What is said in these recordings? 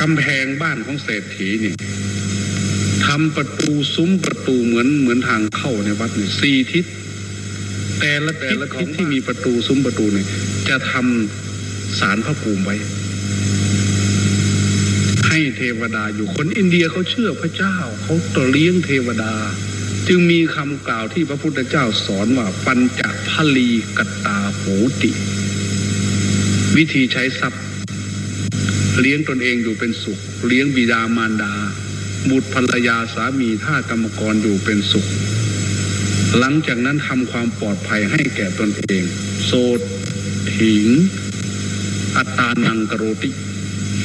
กำแพงบ้านของเศรษฐีนี่ทำประตูซุ้มประตูเหมือนเหมือนทางเข้าในวัดนี่สี่ทิศ แต่ละแต่ละทิศที่มีประตูซุ้มประตูเนี่ยจะทำสารพระภูมิไว้ ให้เทวดาอยู่คนอินเดียเขาเชื่อพระเจ้าเขาต่อเลี้ยงเทวดา จึงมีคำกล่าวที่พระพุทธเจ้าสอนว่าปัญจพลีกตาโหติ วิธีใช้ทรัพย์ เลี้ยงตนเองอยู่เป็นสุข เลี้ยงบิดามารดา บุตรภรรยาสามีท่ากรรมกรอยู่เป็นสุข หลังจากนั้นทำความปลอดภัยให้แก่ตนเอง โสดถิง อัตานังกโรติ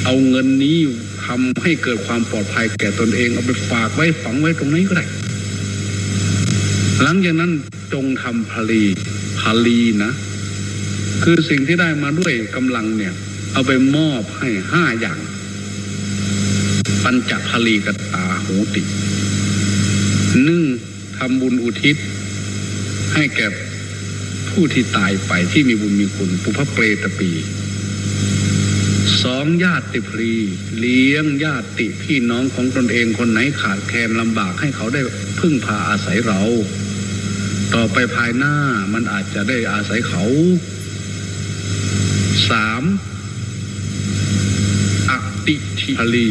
เอาเงินนี้ทำให้เกิดความปลอดภัยแก่ตนเอง เอาไปฝากไว้ฝังไว้ตรงไหนก็ได้หลังจากนั้นจงทำพลีพลีนะ คือสิ่งที่ได้มาด้วยกำลังเนี่ย เอาไปมอบให้ห้าอย่าง ปัญจพลีกตาโหติหนึ่งทำบุญอุทิศ ให้แก่ผู้ที่ตายไปที่มีบุญมีคุณปุพเปรตปีสองญาติพรีเลี้ยงญาติพี่น้องของตนเองคนไหนขาดแคลนลำบากให้เขาได้พึ่งพาอาศัยเรา ต่อไปภายหน้ามันอาจจะได้อาศัยเขาสาม ติทิพลี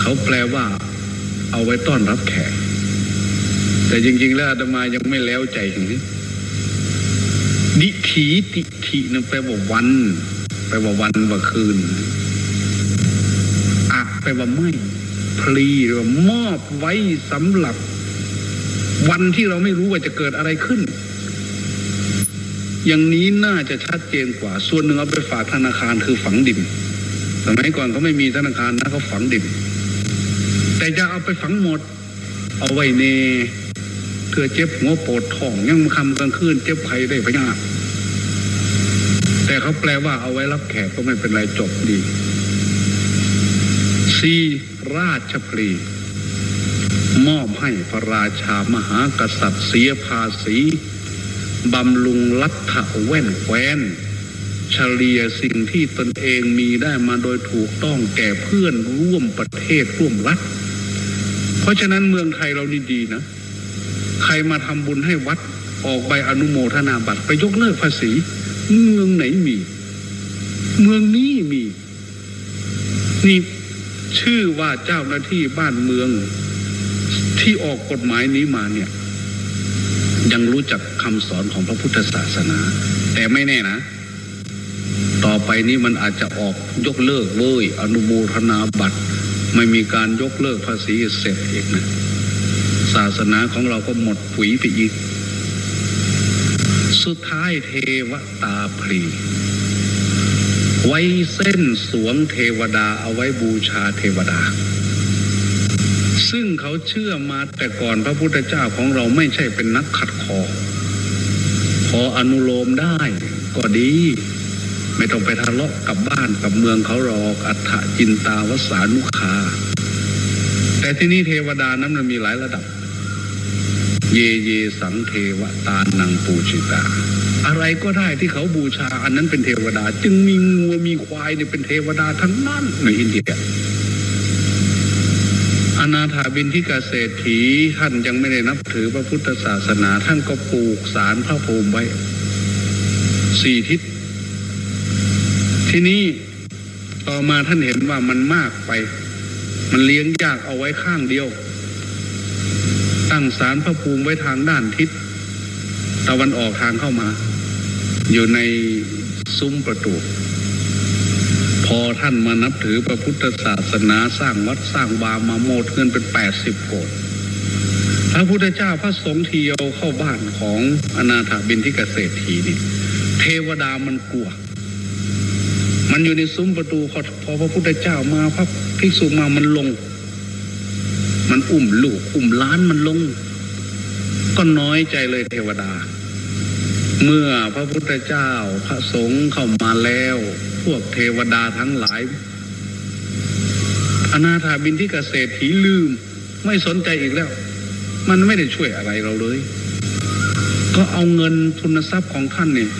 เขาแปลว่า เอาไว้ต้อนรับแขก แต่จริง ๆ แล้วอาตมายังไม่แล้วใจถึงนี้ดิถีติถินั่นแปลว่าวัน แปลว่าวันว่าคืนอะแปลว่าไม่พลีหรือว่ามอบไว้สำหรับ วันที่เราไม่รู้ว่าจะเกิดอะไรขึ้น อย่างนี้น่าจะชัดเจนกว่า ส่วนหนึ่งเอาไปฝากธนาคารคือฝังดิน สมัยก่อนเขาไม่มีธนาคารนะเขาฝังดินแต่จะเอาไปฝังหมด เอาไว้เนเพื่อเจ็บหัวปวดท้องยังคำกลางคืนเจ็บไข้ได้พยาธิแต่เขาแปลว่าเอาไว้รับแขกก็ไม่เป็นไรจบดีสี่ราชพลีมอบให้พระราชามหากษัตริย์เสียภาษีบำรุงรัฐแว่นแคว้น เฉลี่ยสิ่งที่ตนเองมีได้มาโดยถูกต้องแก่เพื่อนร่วมประเทศร่วมรัฐ เพราะฉะนั้นเมืองไทยเรานี่ดีนะ ใครมาทำบุญให้วัดออกใบอนุโมทนาบัตรไปยกเลิกภาษี เมืองไหนมี เมืองนี้มี นี่ชื่อว่าเจ้าหน้าที่บ้านเมือง ที่ออกกฎหมายนี้มาเนี่ย ยังรู้จักคำสอนของพระพุทธศาสนา แต่ไม่แน่นะ ต่อไปนี้มันอาจจะออกยกเลิกเว้ยอนุโมทนาบัตร ไม่มีการยกเลิกภาษีเสร็จอีกนะศาสนาของเราก็หมดปุ๋ยไปอีก สุดท้ายเทวตาพรีไว้เส้นสวงเทวดาเอาไว้บูชาเทวดา ซึ่งเขาเชื่อมาแต่ก่อนพระพุทธเจ้าของเราไม่ใช่เป็นนักขัดคอขออนุโลมได้ก็ดี ไม่ต้องไปทะเลาะกับบ้านกับเมืองเขาหรอกอัฏฐจินตาวสานุคา แต่ที่นี่เทวดานั้นมันมีหลายระดับ เยเยสังเทวตานังปูชิตา อะไรก็ได้ที่เขาบูชาอันนั้นเป็นเทวดา จึงมีงัวมีควายเนี่ยเป็นเทวดาทั้งนั้นในอินเดียอนาถาบินที่เกษตรถีท่านยังไม่ได้นับถือพระพุทธศาสนา ท่านก็ปลูกสารพระภูมิไว้สี่ทิศ ทีนี้ต่อมาท่านเห็นว่ามันมากไป มันเลี้ยงยากเอาไว้ข้างเดียว ตั้งสารพระภูมิไว้ทางด้านทิศตะวันออกทางเข้ามา อยู่ในซุ้มประตูพอท่านมานับถือพระพุทธศาสนาสร้างวัดสร้างบามาโมดเงินเป็นแปดสิบโกดพระพุทธเจ้าพระสงฆ์เที่ยวเข้าบ้านของอนาถาบินที่เกษตรทีนี่ เทวดามันกลัว มันอยู่ในซุ้มประตูพอพอพระพุทธเจ้ามาพระภิกษุมามันลง มันอุ้มลูกอุ้มล้านมันลง ก็น้อยใจเลยเทวดา เมื่อพระพุทธเจ้าพระสงฆ์เข้ามาแล้ว พวกเทวดาทั้งหลาย อนาถาบินที่เกษตรถีลืม ไม่สนใจอีกแล้ว มันไม่ได้ช่วยอะไรเราเลย ก็เอาเงินทุนทรัพย์ของท่านเนี่ย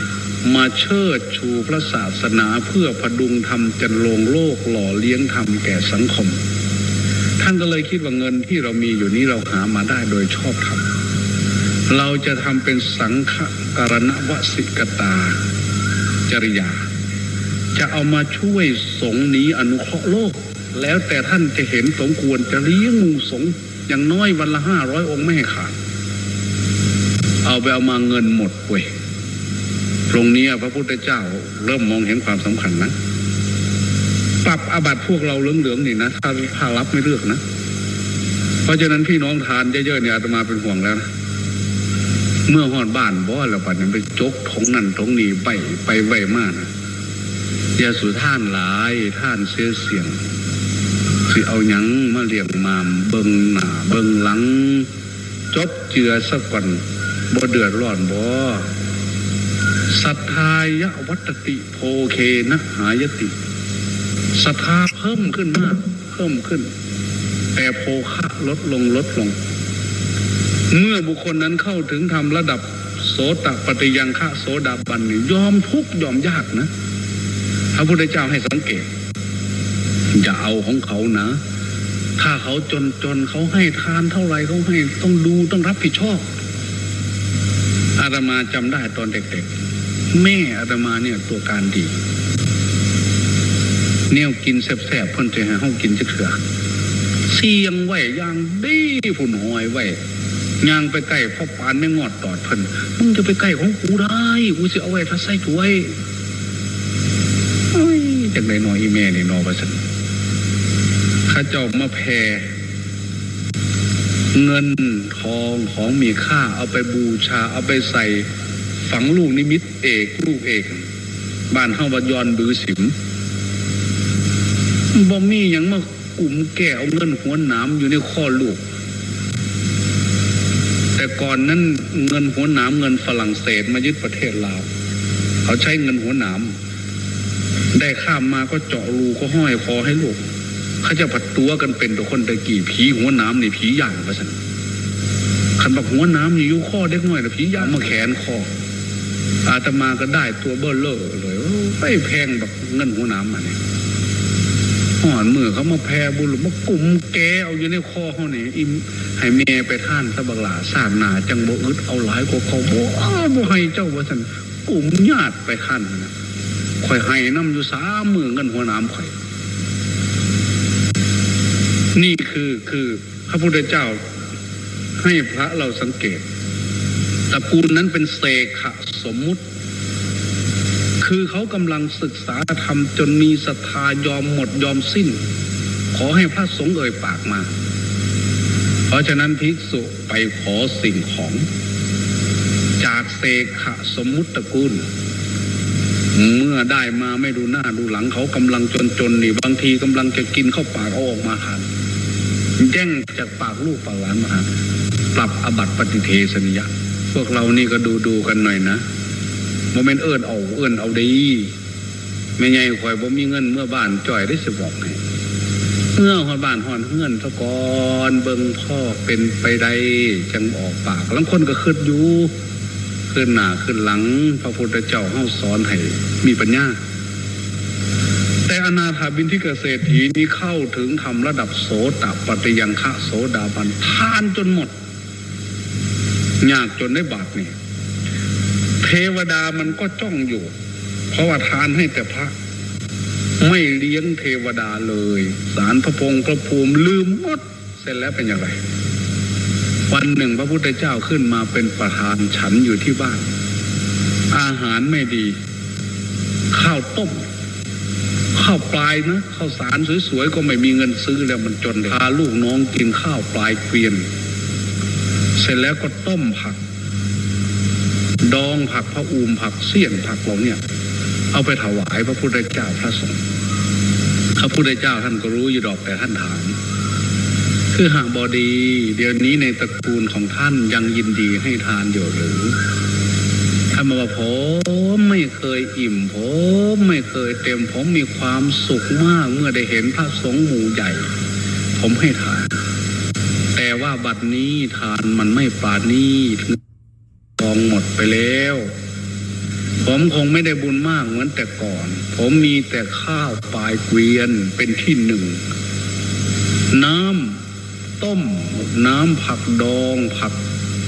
มาเชิดชูพระศาสนาเพื่อพดุงธรรมจันโลงโลกหล่อเลี้ยงธรรมแก่สังคม ท่านก็เลยคิดว่าเงินที่เรามีอยู่นี้เราหามาได้โดยชอบธรรมเราจะทำเป็นสังฆการณวสิกตาจริยา จะเอามาช่วยสงนี้อนุเคราะห์โลก แล้วแต่ท่านจะเห็นสมควรจะเลี้ยงมูสงอย่างน้อยวันละห้าร้อยองค์ไม่ขาดเอาไปเอามาเงินหมดเว้ย ตรงนี้พระพุทธเจ้าเริ่มมองเห็นความสำคัญนะปรับอาบัติพวกเราเหลืองๆนี่นะถ้าถ้ารับไม่เลือกนะ เพราะฉะนั้นพี่น้องทานเยอะๆเนี่ยอาตมาเป็นห่วงแล้วนะเมื่อหอดบ้านบ่แล้วปัดนั้นไปจกทงนั่นทงนี้ไปไปไวมากนะอย่าสู่ท่านหลายท่านเสียเสียงสิเอาหยังมาเลี้ยงมามเบิงหน้าเบิงหลัง จบเจือสักก่อนบ่เดือดร้อนบ่ ศรัทธายะวัตติโพเคนะหายติศรัทธาเพิ่มขึ้นมาก เพิ่มขึ้น แต่โภคะลดลงลดลง เมื่อบุคคลนั้นเข้าถึงทำระดับโสตปฏิยังฆะโสดาบันนี่ยอมทุกยอมยากนะพระพุทธเจ้าให้สังเกต อย่าเอาของเขานะ ถ้าเขาจนจนเขาให้ทานเท่าไรเขาให้ต้องดูต้องรับผิดชอบอาตมาจำได้ตอนเด็กๆ แม่อาตมาเนี่ยตัวการดีเนี่ยกินแสบๆเพิ่นจะให้เฮากินจักเถื่อเสียงไหวย่างดีผุนหอยไหวย่างไปใกล้พ่อปานไม่งอดตอดเพิ่นมึงจะไปใกล้ของกูได้กูสิเอาไว้ถ้าใส่ถ้วยเอ้จักไดนออีแม่นี่นอว่าซั่นข้าเจ้ามาแผ่เงินทองของมีค่าเอาไปบูชาเอาไปใส่ ฝังลูกนิมิตเอกลูกเอกบ้านเฮาวัดยอนบือสิมบ่มีหยังมากลุ่มแก่เอาเงินหัวหนามอยู่ในข้อลูก แต่ก่อนนั้นเงินหัวหนามเงินฝรั่งเศสมายึดประเทศลาว เขาใช้เงินหัวหนามได้ข้ามมาก็เจาะรูก็ห้อยคอให้ลูกเขาจะผัดตัวกันเป็นตัวคนตะกี้ผีหัวหนามนี่ผีย่างประสันขันบอกหัวหนามนี่อยู่ข้อเด็กน้อยนะผีย่างมาแขนคอ อาตมาก็ได้ตัวเบอร์เลอร์เลยไม่แพงแบบเงินหัวนามมาเนี่ยห่อนมือเขามาแพ้บุญหรือมากลุ่มแกเอาอยู่ในคอเขาเนี่ยอิมให้เมียไปท่านสะบักหลาสร้างนาจังโบอึดเอาหลายกว่าเขาบ่อ้าวบ่ให้เจ้าวาสันกลุ่มญาติไปท่านนะข่อยให้น้ำอยู่สามมือเงินหัวน้ำข่อย นี่คือคือพระพุทธเจ้าให้พระเราสังเกต ตระกูลนั้นเป็นเสขะสมมุติ คือเขากำลังศึกษาธรรมจนมีศรัทธายอมหมดยอมสิ้น ขอให้พระสงฆ์เอ่ยปากมา เพราะฉะนั้นภิกษุไปขอสิ่งของ จากเสขะสมมุติตระกูล เมื่อได้มาไม่ดูหน้าดูหลังเขากำลังจนจนๆนี่บางทีกำลังจะกินเข้าปากเอาออกมาทานแย่งจากปากลูกปากหลานมาทานปรับอบัติปฏิเทสนิยะ พวกเรานี่ก็ดูดูกันหน่อยนะโมเมนเอิญเอาเอิญเอาดีไม่ไงข่อยบ่มีเงินเมื่อบ้านจ่อยได้สิบอกให้เมื่อหอดบ้านหอดเฮือนตะกอนเบิ่งพ่อเป็นไปได้จังออกปากลังคนก็ขึ้นอยู่ขึ้นหน้าขึ้นหลัง พระพุทธเจ้าเฮาสอนให้มีปัญญา แต่อนาถาบินที่เกษตรถีนี้เข้าถึงทำระดับโสตปฏิยังคะโสดาบันทานจนหมด ยากจนได้บาทนี่เทวดามันก็จ้องอยู่ เพราะว่าทานให้แต่พระ ไม่เลี้ยงเทวดาเลย สารพระพงพระภูมิลืมหมด เสร็จแล้วเป็นอย่างไร วันหนึ่งพระพุทธเจ้าขึ้นมาเป็นประธานฉันอยู่ที่บ้าน อาหารไม่ดี ข้าวต้มข้าวปลายนะข้าวสารสวยๆก็ไม่มีเงินซื้อแล้วมันจนพาลูกน้องกินข้าวปลายเกวียน เสร็จแล้วก็ต้มผัก ดองผักพระอูมผักเสี่ยงผักเหล่าเนี่ย เอาไปถวายพระพุทธเจ้าพระสงฆ์พระพุทธเจ้าท่านก็รู้อยู่ดอกแต่ท่านถามคือหากบอดี เดี๋ยวนี้ในตระกูลของท่านยังยินดีให้ทานอยู่หรือท่านบอกว่าผมไม่เคยอิ่มผมไม่เคยเต็มผมมีความสุขมากเมื่อได้เห็นพระสงฆ์หมู่ใหญ่ ผมให้ทาน ว่าบัดนี้ทานมันไม่ปาณีทองหมดไปแล้ว ผมคงไม่ได้บุญมากเหมือนแต่ก่อน ผมมีแต่ข้าวปลายเกวียนเป็นที่หนึ่ง น้ำต้ม น้ำผักดองผัก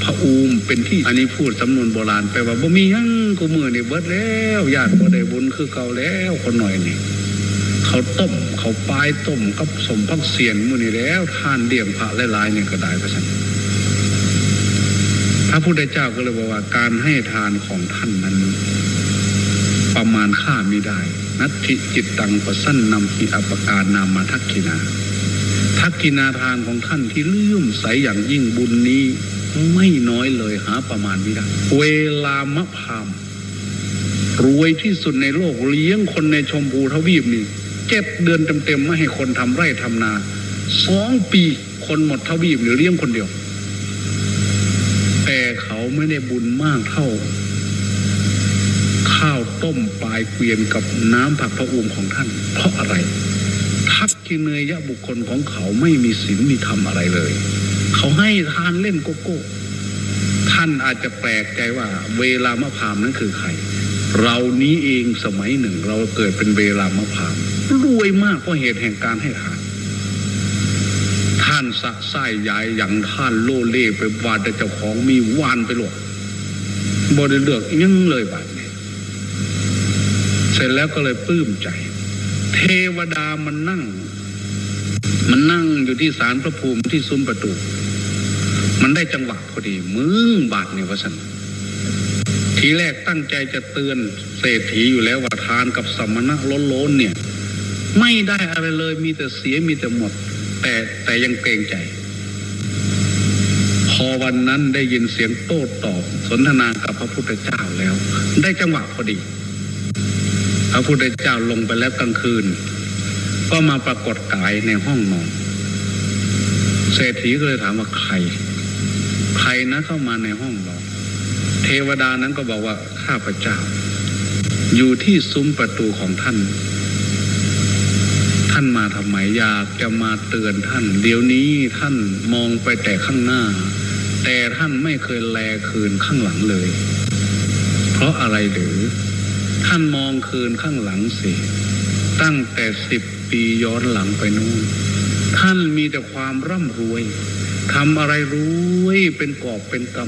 พะอูมเป็นที่อันนี้พูดสำนวนโบราณไปว่าบ่มียังกูมือนี่เบิดแล้วญาติบ่ได้บุญคือเก่าแล้วคนหน่อยนี่ เขาต้มเขาปลายต้มกับสมพักเสียนมือนี่แล้วทานเดี่ยงพระหลายๆเนี่ยก็ได้พระสันพระพุทธเจ้าก็เลยบอกว่า การให้ทานของท่านนั้น ประมาณค่าไม่ได้ นัตถิจิตตังประสั้นนำหิอปการนามาทักขินา ทักกินาทานของท่านที่เลื่อมใสอย่างยิ่งบุญนี้ ไม่น้อยเลยหาประมาณไม่ได้ เวลามะพามรวยที่สุดในโลกเลี้ยงคนในชมพูทวีปนี่ เจ็ดเดือนเต็มๆไม่ให้คนทำไร่ทำนาสองปีคนหมดทวีปหรือเลี้ยงคนเดียว แต่เขาไม่ได้บุญมากเท่า ข้าวต้มปลายเกวียนกับน้ำผักพระอูมของท่าน เพราะอะไร ทักกิเนยะบุคคลของเขาไม่มีศีลมีธรรมอะไรเลย เขาให้ทานเล่นโกโก้ ท่านอาจจะแปลกใจว่า เวลามะพร้ามนั้นคือใคร เรานี้เองสมัยหนึ่งเราเกิดเป็นเวลามะพร้าม รวยมากเพราะเหตุแห่งการให้ทาน ท่านสะไส้ยายอย่างท่านโลเล่ไปวาดแต่เจ้าของมีวานไปหลดบริเลือกอิหยังเลยบาดนี้เสร็จแล้วก็เลยปลื้มใจ เทวดามันนั่ง มันนั่งอยู่ที่ศาลพระภูมิที่ซุ้มประตู มันได้จังหวะพอดี มึงบาทเนี่ยวะสันทีแรกตั้งใจจะเตือนเศรษฐีอยู่แล้วว่าทานกับสมณะล้นล้นๆเนี่ย ไม่ได้อะไรเลย มีแต่เสียมีแต่หมด แต่แต่ยังเกรงใจ พอวันนั้นได้ยินเสียงโต้ตอบ สนทนากับพระพุทธเจ้าแล้ว ได้จังหวะพอดี พระพุทธเจ้าลงไปแล้วกลางคืน ก็มาปรากฏกายในห้องนอนเศรษฐีก็เลยถามว่าใคร ใครนะเข้ามาในห้องเราเทวดานั้นก็บอกว่าข้าพเจ้า อยู่ที่ซุ้มประตูของท่าน ท่านมาทำไมอยากจะมาเตือนท่าน เดี๋ยวนี้ท่านมองไปแต่ข้างหน้า แต่ท่านไม่เคยแลคืนข้างหลังเลย เพราะอะไรหรือ ท่านมองคืนข้างหลังสิ ตั้งแต่สิบปีย้อนหลังไปนู่นท่านมีแต่ความร่ำรวยทำอะไรรวยเป็นกอบเป็นก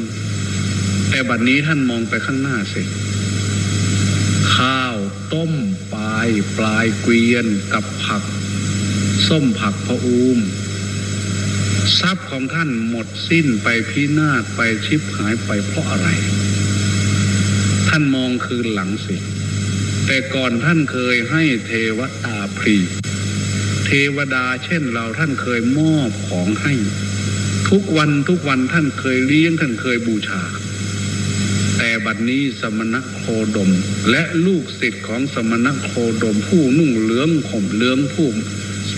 ำแต่บัดนี้ท่านมองไปข้างหน้าสิข้าวต้มปลายปลายเกวียนกับผัก ส้มผักพะอูม ทรัพย์ของท่านหมดสิ้นไปพินาศไปชิบหายไปเพราะอะไร ท่านมองคืนหลังสิ แต่ก่อนท่านเคยให้เทวตาพรี เทวดาเช่นเราท่านเคยมอบของให้ ทุกวันทุกวันท่านเคยเลี้ยงท่านเคยบูชาแต่บัดนี้สมณะโคดม และลูกศิษย์ของสมณะโคดมผู้นุ่งเหลืองข่มเหลืองผู้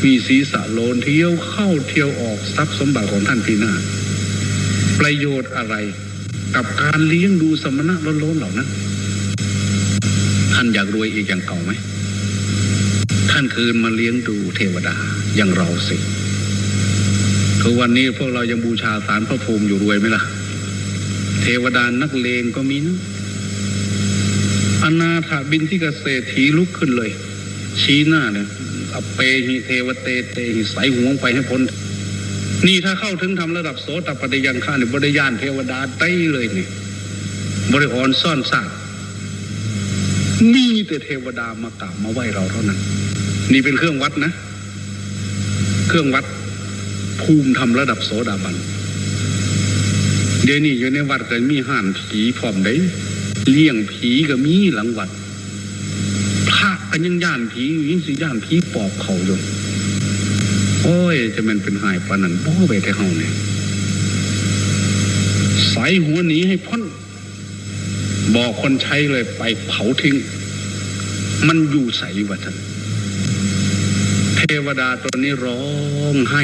มีศีรษะโลนเที่ยวเข้าเที่ยวออกทรัพย์สมบัติของท่านพินาศประโยชน์อะไร กับการเลี้ยงดูสมณะล้นๆเหล่านั้นท่านอยากรวยอีกอย่างเก่าไหมท่านคืนมาเลี้ยงดูเทวดาอย่างเราสิทุกวันนี้พวกเรายังบูชาสารพระภูมิอยู่รวยไหมล่ะ เทวดานักเลงก็มีนะอนาถาบินที่เกษตรถีลุกขึ้นเลย ชี้หน้าเนี่ย อเปหิเทวเตเตหิใสหัวไปให้พ้น นี่ถ้าเข้าถึงทำระดับโสตปฏิยังฆาเนี่ยบริยานเทวดาไต้เลยนี่บริอ่อนซ่อนซากมีแต่เทวดามากราบมาไหว้เราเท่านั้น นี่เป็นเครื่องวัดนะ เครื่องวัดภูมิทำระดับโสดาบันเดี๋ยวนี้อยู่ในวัดก็มีห่านผีพร้อมได้เลี้ยงผีก็มีหลังวัด พระก็ยังย่านผีอยู่ยิ่งสิย่านผีปอบเขาอยู่โอ้ย จะมันเป็นหายปานนั้นบ่ไปแต่เฮาเนี่ยใส่หัวหนีให้พ้น บอกคนใช้เลยไปเผาทิ้ง มันอยู่ใสวะท่านเทวดาตัวนี้ร้องไห้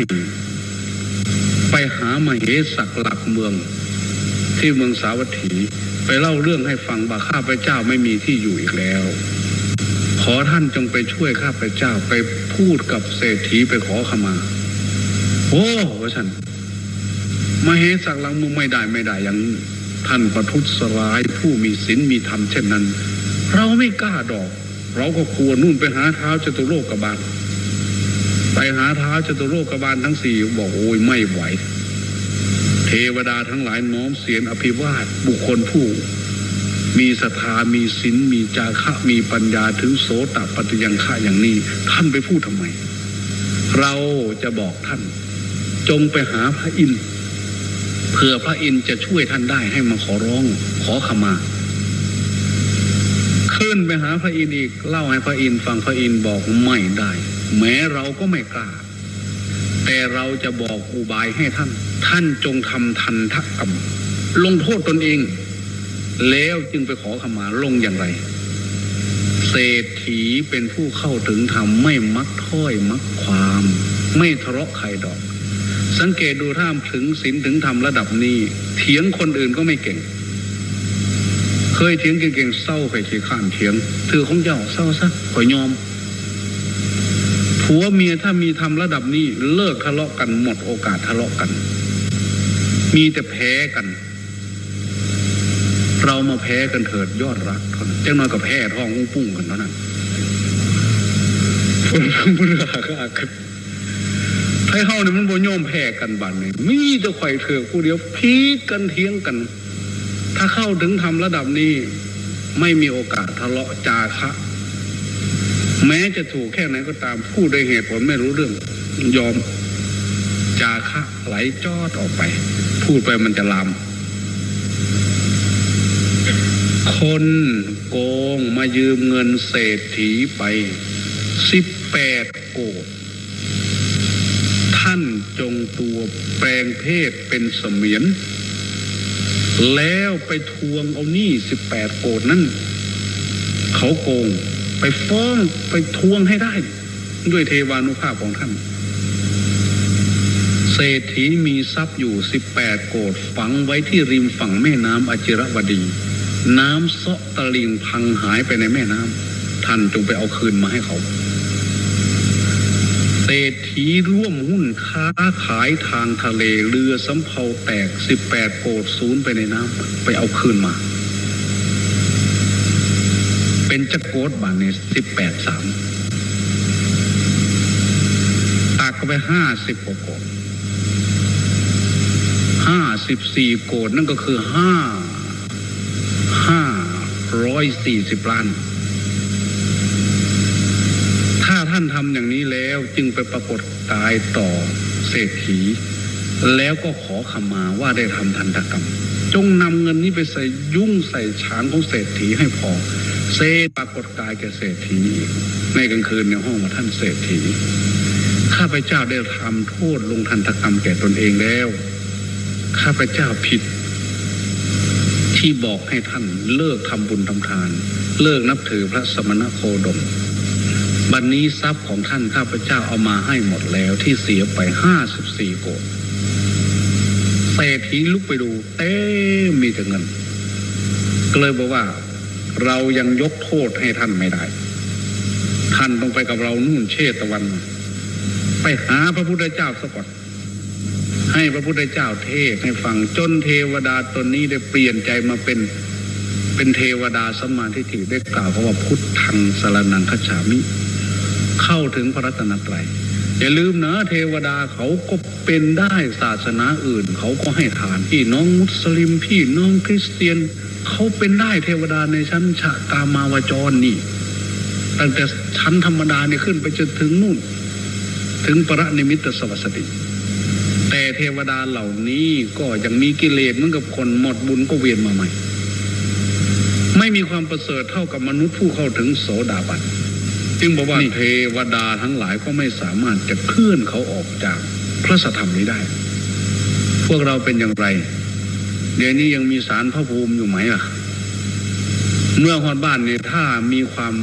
ไปหามเหสักหลักเมือง ที่เมืองสาวัตถี ไปเล่าเรื่องให้ฟังว่าข้าพเจ้าไม่มีที่อยู่อีกแล้ว อท่านจงไปช่วยข้าพเจ้าไปพูดกับเศรษฐีไปขอขมา โอ้วะท่านมาเหสักลังมืองไม่ได้ไม่ได้อย่างท่านประทุษร้ายผู้มีศีลมีธรรมเช่นนั้น เราไม่กล้าดอก เราก็กลัวนู่นไปหาเท้าจตุโลกบาลไปหาเท้าจตุโลกบาลทั้งสี่บอกโอ้ยไม่ไหว เทวดาทั้งหลายน้อมเสียงอภิวาทบุคคลผู้ มีศรัทธามีศีลมีจาคะมีปัญญาถึงโสตปฏิยังฆะอย่างนี้ ท่านไปพูดทำไม เราจะบอกท่าน จงไปหาพระอินทร์เพื่อพระอินทร์จะช่วยท่านได้ให้มาขอร้องขอขมา ขึ้นไปหาพระอินทร์อีกเล่าให้พระอินทร์ฟังพระอินทร์บอกไม่ได้ แม้เราก็ไม่กล้า แต่เราจะบอกอุบายให้ท่าน ท่านจงทำทันทกรรมลงโทษตนเอง แล้วจึงไปขอขมาลงอย่างไร เศรษฐีเป็นผู้เข้าถึงธรรมไม่มักถ้อยมักความ ไม่ทะเลาะใครดอก สังเกตดูท่ามถึงศีลถึงธรรมระดับนี้ เถียงคนอื่นก็ไม่เก่ง เคยเถียงเก่งๆเศร้าไปขี้ข้านเถียงถือของเจ้าเศร้าซะขอยยอมผัวเมียถ้ามีทำระดับนี้เลิกทะเลาะกันหมดโอกาสทะเลาะกัน มีแต่แพ้กัน เรามาแพ้กันเถิดยอดรักเท่านั้นจังน้อยก็แพ้ท้องอุ้งปุ้งกันเท่านั้นฝนทั้งบุราก็อากันไทยเฮาเนี่ยมันบ่ยอมแพ้กันบัดนี้มีแต่ข่อยเถือกผู้เดียวพีดกันเถียงกัน ถ้าเข้าถึงทำระดับนี้ ไม่มีโอกาสทะเลาะจาคะ แม้จะถูกแค่ไหนก็ตามพูดด้วยเหตุผลไม่รู้เรื่อง ยอมจาคะไหลจอดออกไป พูดไปมันจะลาม คนโกงมายืมเงินเศรษฐีไปสิบแปดโกดท่านจงตัวแปลงเพศเป็นเสมียน แล้วไปทวงเอาหนี้สิบแปดโกดนั่นเขาโกงไปฟ้องไปทวงให้ได้ ด้วยเทวานุภาพของท่าน เศรษฐีมีทรัพย์อยู่สิบแปดโกดฝังไว้ที่ริมฝั่งแม่น้ำอจิรวดี น้ำเซาะตะลิงพังหายไปในแม่น้ำท่านจงไปเอาคืนมาให้เขาเศรษฐีร่วมหุ้นค้าขายทางทะเลเรือสำเภาแตกสิบแปดโกดศูนย์ไปในน้ำไปเอาคืนมา เป็นจักรโกดบานในสิบแปดสามตักไปห้าสิบกว่าโกดห้าสิบสี่โกดนั่นก็คือห้า ร้อยสี่สิบล้าน ถ้าท่านทำอย่างนี้แล้วจึงไปปรากฏกายต่อเศรษฐี แล้วก็ขอขมาว่าได้ทำทันตกรรม จงนำเงินนี้ไปใส่ยุ่งใส่ช้างของเศรษฐีให้พอเศรษปรากฏกายแก่เศรษฐี ในกลางคืนในห้องมาท่านเศรษฐีข้าพเจ้าได้ทำโทษลงทันตกรรมแก่ตนเองแล้ว ข้าพเจ้าผิด ที่บอกให้ท่านเลิกทำบุญทำทาน เลิกนับถือพระสมณโคดม บัดนนี้ทรัพย์ของท่านข้าพเจ้าเอามาให้หมดแล้วที่เสียไปห้าสิบสี่โกดเศรษฐีลุกไปดูเต้มีแต่เงิน ก็เลยบอกว่า เรายังยกโทษให้ท่านไม่ได้ ท่านต้องไปกับเรานู่นเชตวัน ไปหาพระพุทธเจ้าสะก่อน ให้พระพุทธเจ้าเทศให้ฟังจนเทวดาตนนี้ได้เปลี่ยนใจมาเป็นเป็นเทวดาสมาทิฏฐิได้กล่าวเพราะว่าพุทธังสรนังคัจฉามิ เข้าถึงพระรัตนตรัยอย่าลืมนะเทวดาเขาก็เป็นได้ศาสนาอื่น เขาก็ให้ทานพี่น้องมุสลิมพี่น้องคริสเตียน เขาเป็นได้เทวดาในชั้นชะกามาวจรนี่ตั้งแต่ชั้นธรรมดาเนี่ยขึ้นไปจนถึงนู่น ถึงประนิมิตสวัสดิ แต่เทวดาเหล่านี้ก็ยังมีกิเลสเหมือนกับคนหมดบุญก็เวียนมาใหม่ ไม่มีความประเสริฐเท่ากับมนุษย์ผู้เข้าถึงโสดาบันจึงบอกว่าเทวดาทั้งหลายก็ไม่สามารถจะเคลื่อนเขาออกจากพระสธรรมนี้ได้ พวกเราเป็นอย่างไร เดี๋ยวนี้ยังมีสารพระภูมิอยู่ไหมล่ะ เมื่อฮอดบ้านเนี่ยถ้ามีความ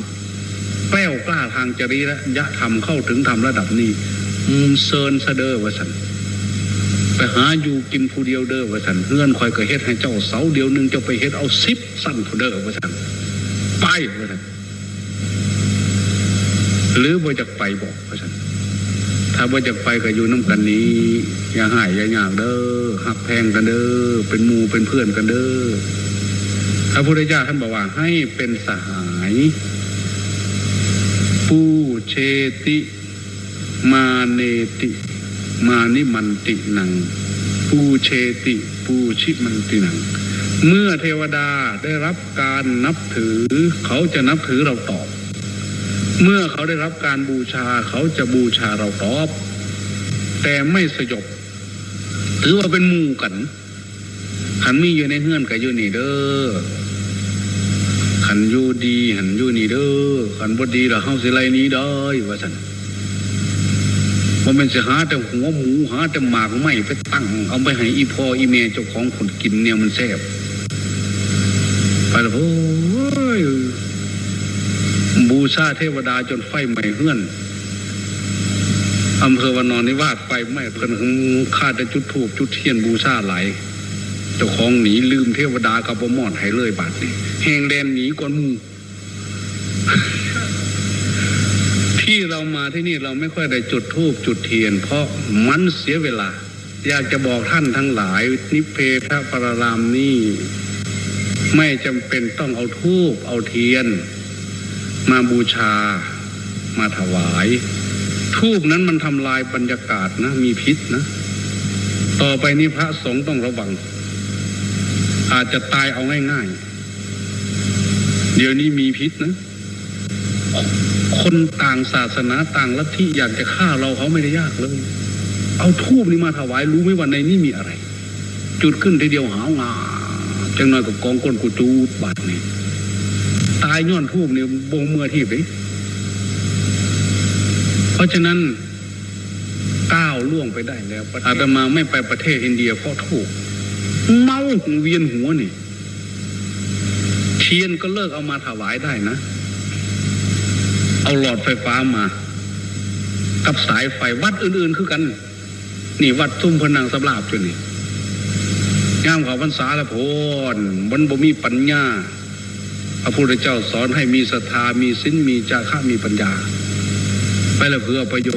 แป้วกล้าทางจริยธรรมเข้าถึงธรรมระดับนี้อืมเซินซะเดอวะสัน ไปหาอยู่กินผู้เดียวเด้อวะสันเงื่อนคอยก็เฮ็ดให้เจ้าเสาเดียวหนึงเจ้าไปเฮ็ดเอาสิบสั้นผู้เด้อวะสันไปวะสันหรือบ่จากไปบอกวะสันถ้าบ่จากไปก็อยู่น้ำกันนี้ อย่าหายอย่าอยากเด้อหักแพงกันเด้อเป็นมูเป็นเพื่อนกันเด้อพระพุทธเจ้าท่านบอกว่าให้เป็นสหายปูเชติ มาเนติ มานิมันติหนัง ปูเชติปูชิมันตินัง เมื่อเทวดาได้รับการนับถือ เขาจะนับถือเราตอบ เมื่อเขาได้รับการบูชาเขาจะบูชาเราตอบ แต่ไม่สยบถือว่าเป็นมู่กันขันมีอยู่ในเฮือนกับอยู่นี่เด้อขันอยู่ดีหันอยู่นี่เด้อขันบดีละเฮาสิไลนี้ได้ว่าซั่น บ่แม่นสิหาแต่หัวหมูหาแต่หมากไม้ไปตั้ง เอาไปให้อีพ่ออีแม่เจ้าของคนกินเนี่ยมันแซ่บไปแล้วโอ้ยบูชาเทวดาจนไฟไหม้เฮือนอำเภอวานอนนิวาสไฟไหม้เพิ่นฆ่าแต่จุดธูปจุดเทียนบูชาหลายเจ้าของหนีลืมเทวดากับบ่มอดให้เลยบาดนี้แหงแดนหนีก่อนหมู ที่เรามาที่นี่เราไม่ค่อยได้จุดธูปจุดเทียน เพราะมันเสียเวลา อยากจะบอกท่านทั้งหลาย นิเพทปรารามนี่ไม่จำเป็นต้องเอาธูปเอาเทียน มาบูชา มาถวายทูบนั้นมันทำลายบรรยากาศนะ มีพิษนะ ต่อไปนี้พระสงฆ์ต้องระวัง อาจจะตายเอาง่ายๆ เดี๋ยวนี้มีพิษนะ คนต่างศาสนาต่างลัทธิอยากจะฆ่าเราเขาไม่ได้ยากเลย เอาทูบนี้มาถวายรู้ไหมว่าในนี้มีอะไร จุดขึ้นทีเดียวหาวงาจังน้อยกับกองก้นกูจูดบาดนี่ตายย้อนทูบเนี่ยบงเมื่อที่ไปเพราะฉะนั้นก้าวล่วงไปได้แล้วอาตมาไม่ไปประเทศอินเดียเพราะถูก เมาเวียนหัวนี่เทียนก็เลิกเอามาถวายได้นะ เอาหลอดไฟฟ้ามา กับสายไฟวัดอื่น ๆ คือกัน นี่วัดทุ่มพนังสำลาบจุนี่ย่ามเขาพรรษาละพนมันบ่มีปัญญา พระพุทธเจ้าสอนให้มีศรัทธามีสินมีจาระมีปัญญา ไปแล้วเพื่อประโย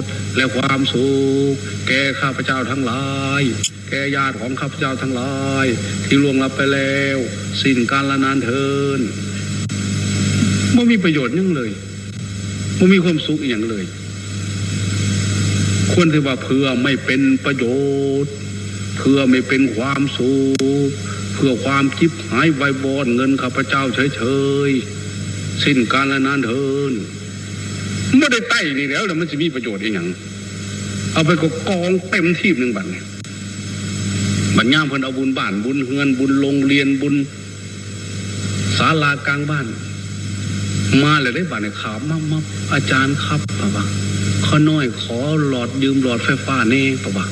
ชน์ และความสุขแก่ข้าพเจ้าทั้งหลายแก่ญาติของข้าพเจ้าทั้งหลาย ที่ล่วงลับไปแล้ว สิ้นการละนานเทินไม่มีประโยชน์ยังเลย ไม่มีความสุขอย่างเลย ควรที่ว่าเพื่อไม่เป็นประโยชน์ เพื่อไม่เป็นความสุขเพื่อความจิบหายไวบอนเงินข้าพเจ้าเฉยๆสิ้นการละนานเทินไม่ได้ไต่นี่แล้วแล้วมันจะมีประโยชน์อีกอย่างเอาไปก็กองเต็มที่หนึ่งบัตรเนี่ยบัญญามเพิ่นเอาบุญบ้านบุญเฮือนบุญโรงเรียนบุญศาลากลางบ้าน มาเลยได้บัตรเนี่ยขามมามาอาจารย์ครับปะวะข้อน้อยขอหลอดยืมหลอดไฟฟ้าเน่ปะวะ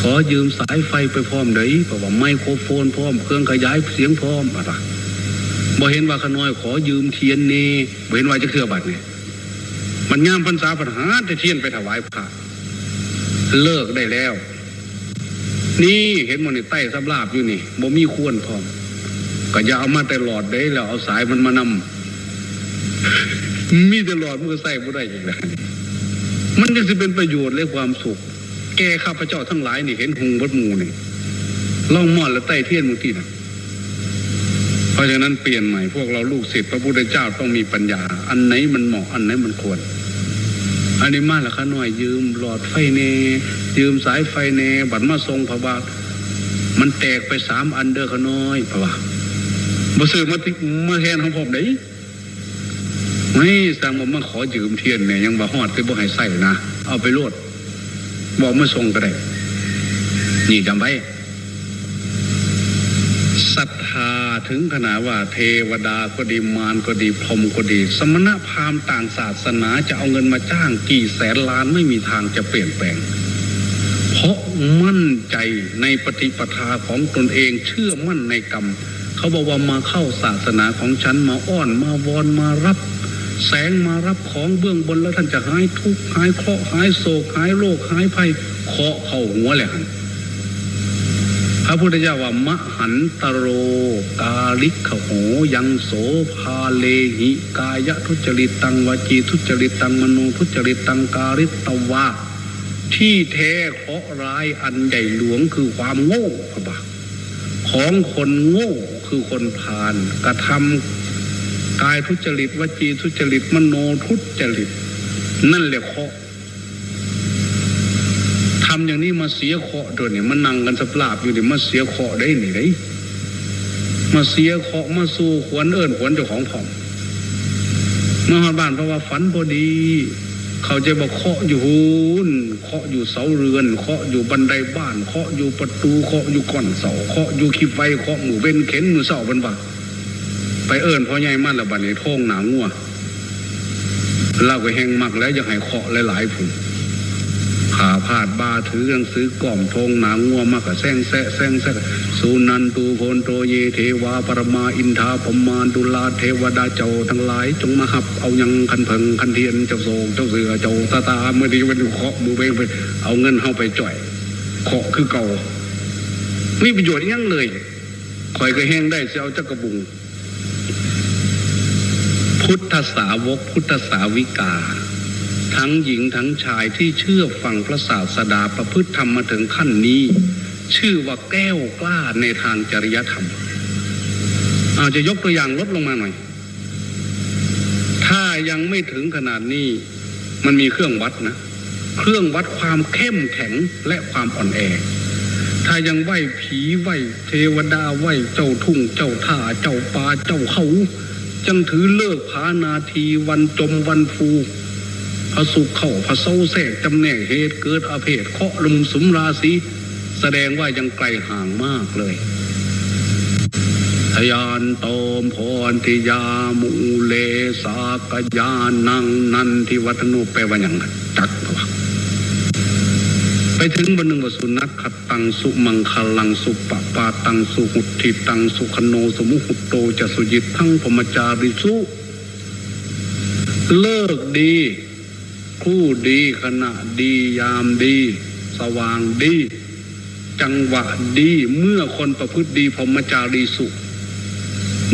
ขอยืมสายไฟไปพร้อมเด้ปะวะไมโครโฟนพร้อมเครื่องขยายเสียงพร้อมปะวะบ่เห็นว่าขอน้อยขอยืมเทียนเน่บ่เห็นว่าจะเครือบัตรเนี่ยมันย่ามพรรษาปัญหาแต่เทียนไปถวายพระเลิกได้แล้ว นี่เห็นมันในใต้สำลาบอยู่นี่บ่มีควรพร้อมก็อย่าเอามาแต่หลอดได้แล้วเอาสายมันมานำ มีแต่หลอดมือใส่บ่ได้อีกแล้วมันจะสิเป็นประโยชน์และความสุข แกข้าพเจ้าทั้งหลายนี่เห็นหงวัดมูนี่ล่องมอดและใต้เทียนบางทีนะเพราะฉะนั้นเปลี่ยนใหม่พวกเราลูกศิษย์พระพุทธเจ้าต้องมีปัญญา อันไหนมันเหมาะอันไหนมันควรอันนี้มาละคะหน่อยยืมหลอดไฟเนยืมสายไฟเนบัตรมาทรงพระบาทมันแตกไปสามอันเด้อขน้อยพระบาทมาซื้อมาติมาแทนของผมได้ ไม่สั่งผมมาขอยืมเทียนเนี่ยยังบ่ฮอดไปบ่ให้ใส่นะ เอาไปโลดบอกมาส่งก็ได้ นี่จำไว้ศรัทธาถึงขนาดว่าเทวดาก็ดีมารก็ดีพรหมก็ดี สมณพราหมณ์ต่างศาสนาจะเอาเงินมาจ้างกี่แสนล้านไม่มีทางจะเปลี่ยนแปลง เพราะมั่นใจในปฏิปทาของตนเองเชื่อมั่นในกรรม เขาบอกว่ามาเข้าศาสนาของฉันมาอ้อนมาวอนมารับ แสงมารับของเบื้องบนแล้วท่านจะหายทุกข์หายเคราะห์หายโศกหายโรคหายภัยเคาะเข้าหัวแหละพระพุทธเจ้าว่ามหันตโร กาลิกขโหยังโสภาเลหิกายทุจริตตังวจีทุจริตตังมโนทุจริตตังการิตวาที่แท้เคราะห์ร้ายอันใหญ่หลวงคือความโง่พระบาของคนโง่คือคนพาลกระทำ กายทุจริตวจีทุจริตมโนทุจริต นั่นแหละเคาะทำอย่างนี้มาเสียเคาะห์ด้วยเนี่ยมันนั่งกันสปลาบอยู่เนี่ยมาเสียเคาะได้หนิได้มาเสียเคาะมาสู้ขวนเอิญขวนเจ้าของผ่อมเมื่อฮอดบ้านเพราะว่าฝันพอดี เขาจะบอกเคาะอยู่หูนเคาะอยู่เสาเรือนเคาะอยู่บันไดบ้านเคาะอยู่ประตูเคาะอยู่ก่อนเสาเคาะอยู่ขีไฟเคาะหมู่เว้นเข็นมือเสาบันบ่า ไปเอิญพ่อใหญ่มันละบัดนี้ท้องหนางัวเราก็แหงมักแล้วอยากให้เคาะหลายๆผุนขาพาดบาถือหนังสือกล่อมทงหนางัวมากกะแซงแซะแซงแซะสุนันตูโพนโตเยเทวาปรมาอินทาพมานดุลาเทวดาเจ้าทั้งหลาย จงมาหับเอายังคันเพิงคันเทียนเจ้าโศกเจ้าเสือเจ้าตาตาเมื่อดีเป็นเคาะมือเวงไปเอาเงินเข้าไปจ่อยเคาะคือเก่านี่ประโยชน์ยังเลยคอยก็แห้งได้เสียเอาจักกระบุง พุทธสาวกพุทธสาวิกา ทั้งหญิงทั้งชายที่เชื่อฟังพระศาสดาประพฤติธรรมมาถึงขั้นนี้ ชื่อว่าแก้วกล้าในทางจริยธรรม อาจจะยกตัวอย่างลดลงมาหน่อย ถ้ายังไม่ถึงขนาดนี้ มันมีเครื่องวัดนะ เครื่องวัดความเข้มแข็งและความอ่อนแอถ้ายังไหวผีไหวเทวดาไหวเจ้าทุ่งเจ้าท่าเจ้าป่าเจ้าเขา จังถือเลิกผานาทีวันจมวันฟูพระสุขเข้าพระเศร้าแทกจำแนกเหตุเกิดอาเพศเคาะลุมสุมราศีแสดงว่ายังไกลห่างมากเลยทยานตอมพรทิยามูเลสากยานังนันทิวัฒนุแปลว่าอย่างไร ไปถึงบนหนึ่งวสุนัขขตังสุมังคลังสุปะปาตังสุหุติตังสุขโนสมุหุตโตจะสุยิตทั้งพมจาริสุเลิกดี คู่ดีขณะดียามดี สว่างดี จังหวะดีเมื่อคนประพฤติดีพมจารีสุ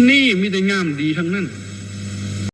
นี่มิได้งามดีทั้งนั้น